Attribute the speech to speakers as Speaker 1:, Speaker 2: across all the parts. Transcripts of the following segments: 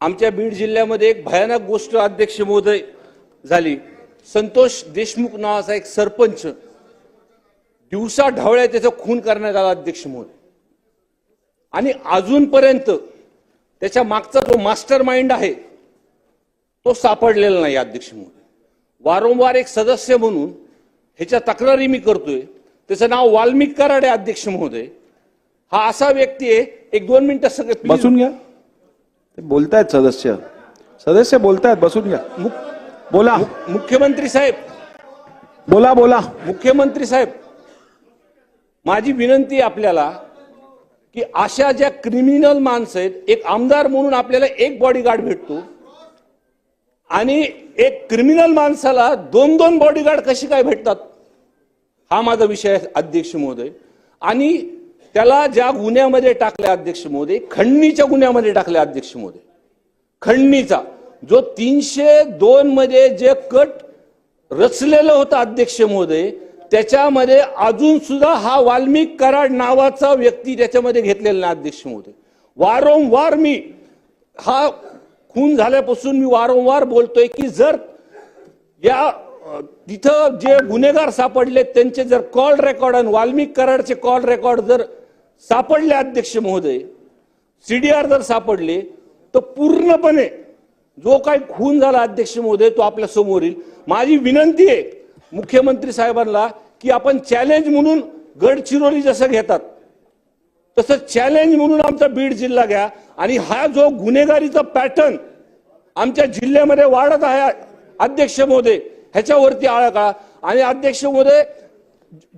Speaker 1: आमच्या बीड जिल्ह्यामध्ये एक भयानक गोष्ट अध्यक्ष महोदय झाली. संतोष देशमुख नावाचा एक सरपंच दिवसा ढवळ्या त्याचा खून करण्यात आला अध्यक्ष महोदय. आणि अजूनपर्यंत त्याच्या मागचा जो मास्टर माइंड आहे तो सापडलेला नाही अध्यक्ष महोदय. वारंवार एक सदस्य म्हणून ह्याच्या तक्रारी मी करतोय. त्याचं नाव वाल्मिक कराडे अध्यक्ष महोदय. हा असा व्यक्ती आहे एक दोन मिनिटं सगळं
Speaker 2: बसून घ्या. ते बोलतायत सदस्य. सदस्य बोलतायत बसून घ्या. बोला.
Speaker 1: मुख्यमंत्री साहेब.
Speaker 2: बोला बोला.
Speaker 1: मुख्यमंत्री साहेब माझी विनंती आपल्याला की अशा ज्या क्रिमिनल माणसं आहेत एक आमदार म्हणून आपल्याला एक बॉडीगार्ड भेटतो. आणि एक क्रिमिनल माणसाला दोन दोन बॉडीगार्ड कशी काय भेटतात? हा माझा विषय आहे अध्यक्ष महोदय. आणि त्याला ज्या गुन्ह्यामध्ये टाकले अध्यक्ष मोदी खंडणीच्या गुन्ह्यामध्ये टाकले अध्यक्ष मोदी. खंडणीचा जो तीनशे दोन मध्ये जे कट रचलेलं होतं अध्यक्ष मोदी त्याच्यामध्ये अजून सुद्धा हा वाल्मिक कराड नावाचा व्यक्ती त्याच्यामध्ये घेतलेला नाही अध्यक्ष मोदी. वारंवार मी हा खून झाल्यापासून मी वारंवार बोलतोय की जर या तिथं जे गुन्हेगार सापडले त्यांचे जर कॉल रेकॉर्ड आणि वाल्मिक कराडचे कॉल रेकॉर्ड जर सापडले अध्यक्ष महोदय. सीडीआर जर सापडले तर पूर्णपणे जो काही खून झाला अध्यक्ष महोदय तो आपल्यासमोर येईल. माझी विनंती आहे मुख्यमंत्री साहेबांना की आपण चॅलेंज म्हणून गडचिरोली जसं घेतात तसं चॅलेंज म्हणून आमचा बीड जिल्हा घ्या. आणि हा जो गुन्हेगारीचा पॅटर्न आमच्या जिल्ह्यामध्ये वाढत आहे अध्यक्ष महोदय ह्याच्यावरती आळा काढा. आणि अध्यक्ष महोदय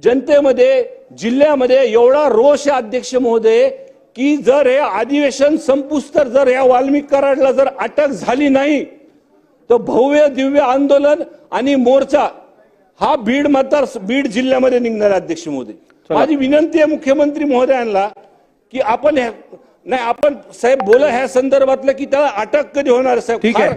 Speaker 1: जनतेमध्ये जिल्ह्यामध्ये एवढा रोष आहे अध्यक्ष महोदय की जर हे अधिवेशन संपूस तर जर या वाल्मिक कराडला जर अटक झाली नाही तर भव्य दिव्य आंदोलन आणि मोर्चा हा बीड मतदार बीड जिल्ह्यामध्ये निघणार अध्यक्ष महोदय. माझी विनंती आहे मुख्यमंत्री महोदयांना की आपण हे- नाही आपण साहेब बोला ह्या संदर्भातलं की त्याला अटक कधी होणार साहेब?
Speaker 2: ठीक आहे.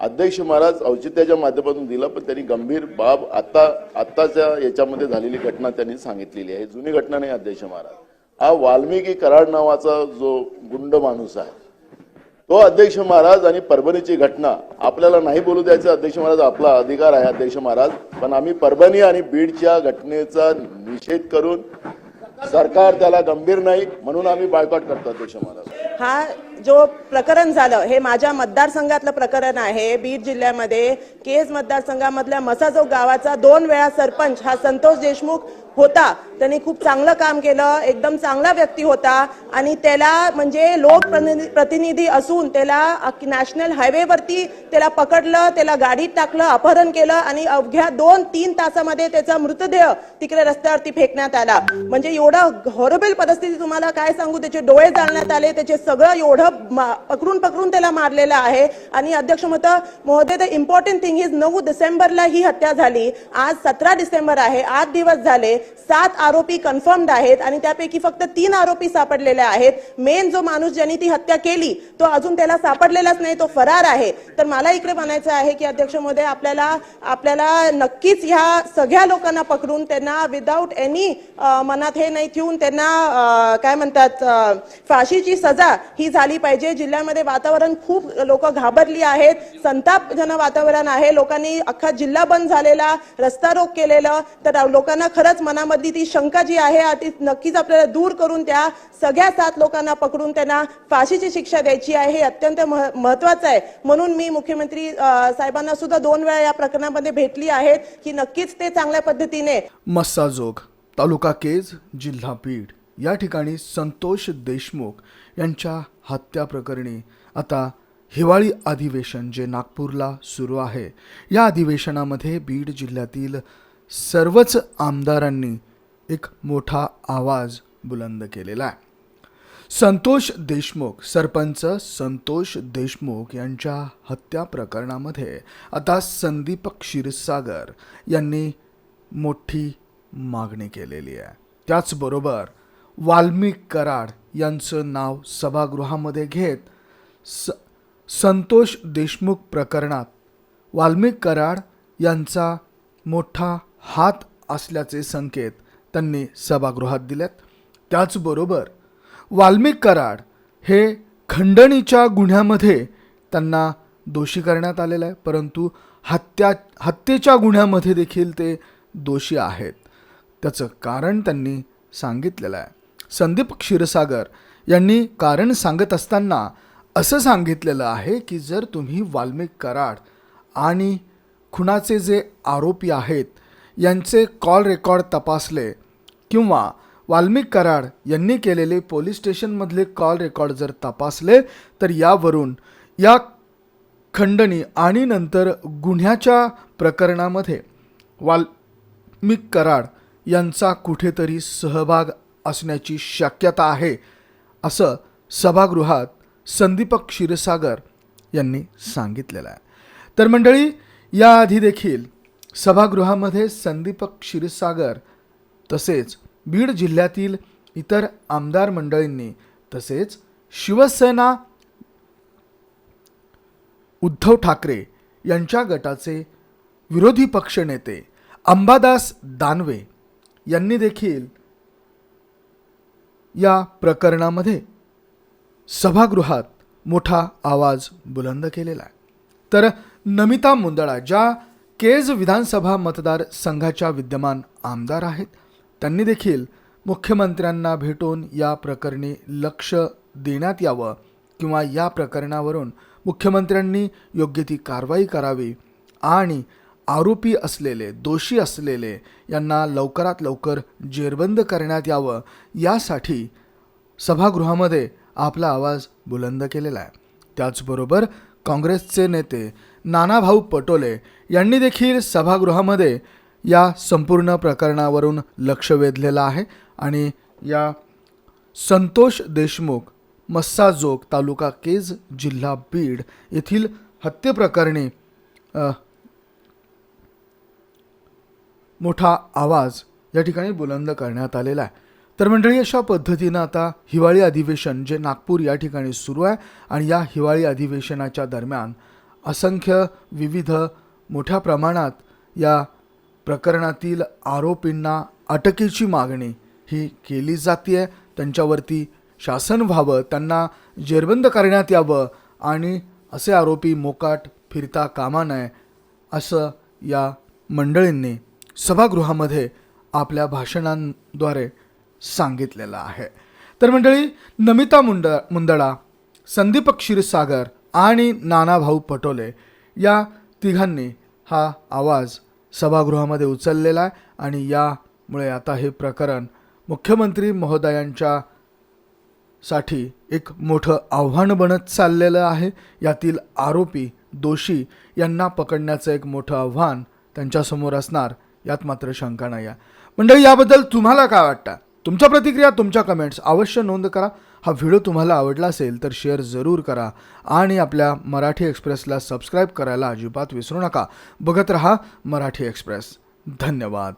Speaker 3: अध्यक्ष महाराज औचित्याच्या माध्यमातून दिला पण त्यांनी गंभीर बाब आता आत्ताच्या याच्यामध्ये झालेली घटना त्यांनी सांगितलेली आहे. जुनी घटना नाही अध्यक्ष महाराज. हा वाल्मिकी कराड नावाचा जो गुंड माणूस आहे तो अध्यक्ष महाराज आणि परभणीची घटना आपल्याला नाही बोलू द्यायचं अध्यक्ष महाराज आपला अधिकार आहे अध्यक्ष महाराज पण आम्ही परभणी आणि बीडच्या घटनेचा निषेध करून सरकार त्याला गंभीर नाही म्हणून आम्ही बायकॉट करतो अध्यक्ष महाराज.
Speaker 4: हा जो प्रकरण झालं हे माझ्या मतदारसंघातलं प्रकरण आहे. बीड जिल्ह्यामध्ये केज मतदारसंघामधल्या मसाजो गावाचा दोन वेळा सरपंच हा संतोष देशमुख होता. त्यांनी खूप चांगलं काम केलं एकदम चांगला व्यक्ती होता आणि त्याला म्हणजे लोक प्रतिनिधी- असून त्याला नॅशनल हायवेवरती त्याला पकडलं त्याला गाडीत टाकलं अपहरण केलं आणि अवघ्या दोन तीन तासामध्ये त्याचा मृतदेह तिकडे रस्त्यावरती फेकण्यात आला. म्हणजे एवढं हॉरेबल परिस्थिती तुम्हाला काय सांगू? त्याचे डोळे जाळण्यात आले त्याचे सगळं एवढं पकडून पकडून त्याला मारलेलं आहे. आणि अध्यक्ष मत महोदय द इम्पॉर्टंट थिंग इज नऊ डिसेंबरला ही हत्या झाली. आज सतरा डिसेंबर आहे. आठ दिवस झाले. सात आरोपी कन्फर्म्ड आहेत आणि त्यापैकी फक्त तीन आरोपी सापडलेले आहेत. मेन जो माणूस ज्यांनी ती हत्या केली तो अजून त्याला सापडलेलाच नाही तो फरार आहे. तर मला इकडे म्हणायचं आहे की अध्यक्ष महोदय आपल्याला आपल्याला नक्कीच ह्या सगळ्या लोकांना पकडून त्यांना विदाऊट एनी मनात हे नाही ठेवून त्यांना काय म्हणतात फाशीची सजा ही झाली पाहिजे. जिल्ह्यामध्ये वातावरण खूप लोक घाबरली आहेत. संतापजनक वातावरण आहे. लोकांनी अख्खा जिल्हा बंद झालेला रस्ता रोक केलेलं. तर लोकांना खरंच मनामधली ती शंका जी आहे ती नक्कीच आपल्याला दूर करून त्या सगळ्या सात लोकांना पकडून त्यांना फाशीची शिक्षा द्यायची आहे. हे अत्यंत महत्वाचं आहे. म्हणून मी मुख्यमंत्री साहेबांना सुद्धा दोन वेळा या प्रकरणामध्ये भेटली आहेत की नक्कीच ते चांगल्या पद्धतीने
Speaker 5: मस्साजोग तालुका केज जिल्हा बीड. या ठिकाणी संतोष देशमुख यांच्या हत्या प्रकरणी आता हिवाळी अधिवेशन जे नागपूरला सुरू आहे या अधिवेशनामध्ये बीड जिल्ह्यातील सर्वच आमदारांनी एक मोठा आवाज बुलंद केलेला आहे. संतोष देशमुख सरपंच संतोष देशमुख यांच्या हत्या प्रकरणामध्ये आता संदीप क्षीरसागर यांनी मोठी मागणी केलेली आहे. त्याचबरोबर वाल्मिक कराड यांचं नाव सभागृहामध्ये घेत स संतोष देशमुख प्रकरणात वाल्मिक कराड यांचा मोठा हात असल्याचे संकेत त्यांनी सभागृहात दिलेत. त्याचबरोबर वाल्मिक कराड हे खंडणीच्या गुन्ह्यामध्ये त्यांना दोषी करण्यात आलेलं आहे परंतु हत्या हत्येच्या गुन्ह्यामध्ये देखील ते दोषी आहेत. त्याचं कारण त्यांनी सांगितलेलं आहे. संदीप क्षीरसागर यांनी कारण सांगत असताना असं सांगितलेलं आहे की जर तुम्ही वाल्मिक कराड आणि खुनाचे जे आरोपी आहेत यांचे कॉल रेकॉर्ड तपासले किंवा वाल्मिक कराड यांनी केलेले पोलीस स्टेशनमधले कॉल रेकॉर्ड जर तपासले तर यावरून या खंडणी आणि नंतर गुन्ह्याच्या प्रकरणामध्ये वाल्मिक कराड यांचा कुठेतरी सहभाग असण्याची शक्यता आहे असं सभागृहात संदीपक क्षीरसागर यांनी सांगितलेलं आहे. तर मंडळी याआधी देखील सभागृहामध्ये संदीपक क्षीरसागर तसेच बीड जिल्ह्यातील इतर आमदार मंडळींनी तसेच शिवसेना उद्धव ठाकरे यांच्या गटाचे विरोधी पक्षनेते अंबादास दानवे यांनी देखील या प्रकरणामध्ये सभागृहात मोठा आवाज बुलंद केलेला आहे. तर नमिता मुंदळा ज्या केज विधानसभा मतदारसंघाच्या विद्यमान आमदार आहेत त्यांनी देखील मुख्यमंत्र्यांना भेटून या प्रकरणी लक्ष देण्यात यावं किंवा या प्रकरणावरून मुख्यमंत्र्यांनी योग्य ती कारवाई करावी आणि आरोपी असलेले दोषी असलेले यांना लवकरात लवकर जेरबंद करण्यात यावं यासाठी सभागृहामध्ये आपला आवाज बुलंद केलेला आहे. त्याचबरोबर काँग्रेसचे नेते नानाभाऊ पटोले यांनी देखील सभागृहामध्ये या संपूर्ण प्रकरणावरून लक्ष वेधलेलं आहे आणि या संतोष देशमुख मस्साजोग तालुका केज जिल्हा बीड येथील हत्येप्रकरणी मोठा आवाज या ठिकाणी बुलंद करण्यात आलेला आहे. तर मंडळी अशा पद्धतीनं आता हिवाळी अधिवेशन जे नागपूर या ठिकाणी सुरू आहे आणि या हिवाळी अधिवेशनाच्या दरम्यान असंख्य विविध मोठ्या प्रमाणात या प्रकरणातील आरोपींना अटकेची मागणी ही केली जाते आहे त्यांच्यावरती शासन व्हावं त्यांना जेरबंद करण्यात यावं आणि असे आरोपी मोकाट फिरता कामा नये असं या मंडळींनी सभागृहामध्ये आपल्या भाषणांद्वारे सांगितलेलं आहे. तर मंडळी नमिता मुंड मुंदडा संदीप क्षीरसागर आणि नानाभाऊ पटोले या तिघांनी हा आवाज सभागृहामध्ये उचललेला आहे आणि यामुळे आता हे प्रकरण मुख्यमंत्री महोदयांच्या साठी एक मोठं आव्हान बनत चाललेलं आहे. यातील आरोपी दोषी यांना पकडण्याचं एक मोठं आव्हान त्यांच्यासमोर असणार. यात मात्र शंका नाही आहे. मंडळी याबद्दल तुम्हाला काय वाटतं? तुमच्या प्रतिक्रिया तुमच्या कमेंट्स अवश्य नोंद करा. हा व्हिडिओ तुम्हाला आवडला असेल तर शेअर जरूर करा आणि आपल्या मराठी एक्सप्रेसला सबस्क्राईब करायला अजिबात विसरू नका. बघत रहा मराठी एक्सप्रेस धन्यवाद.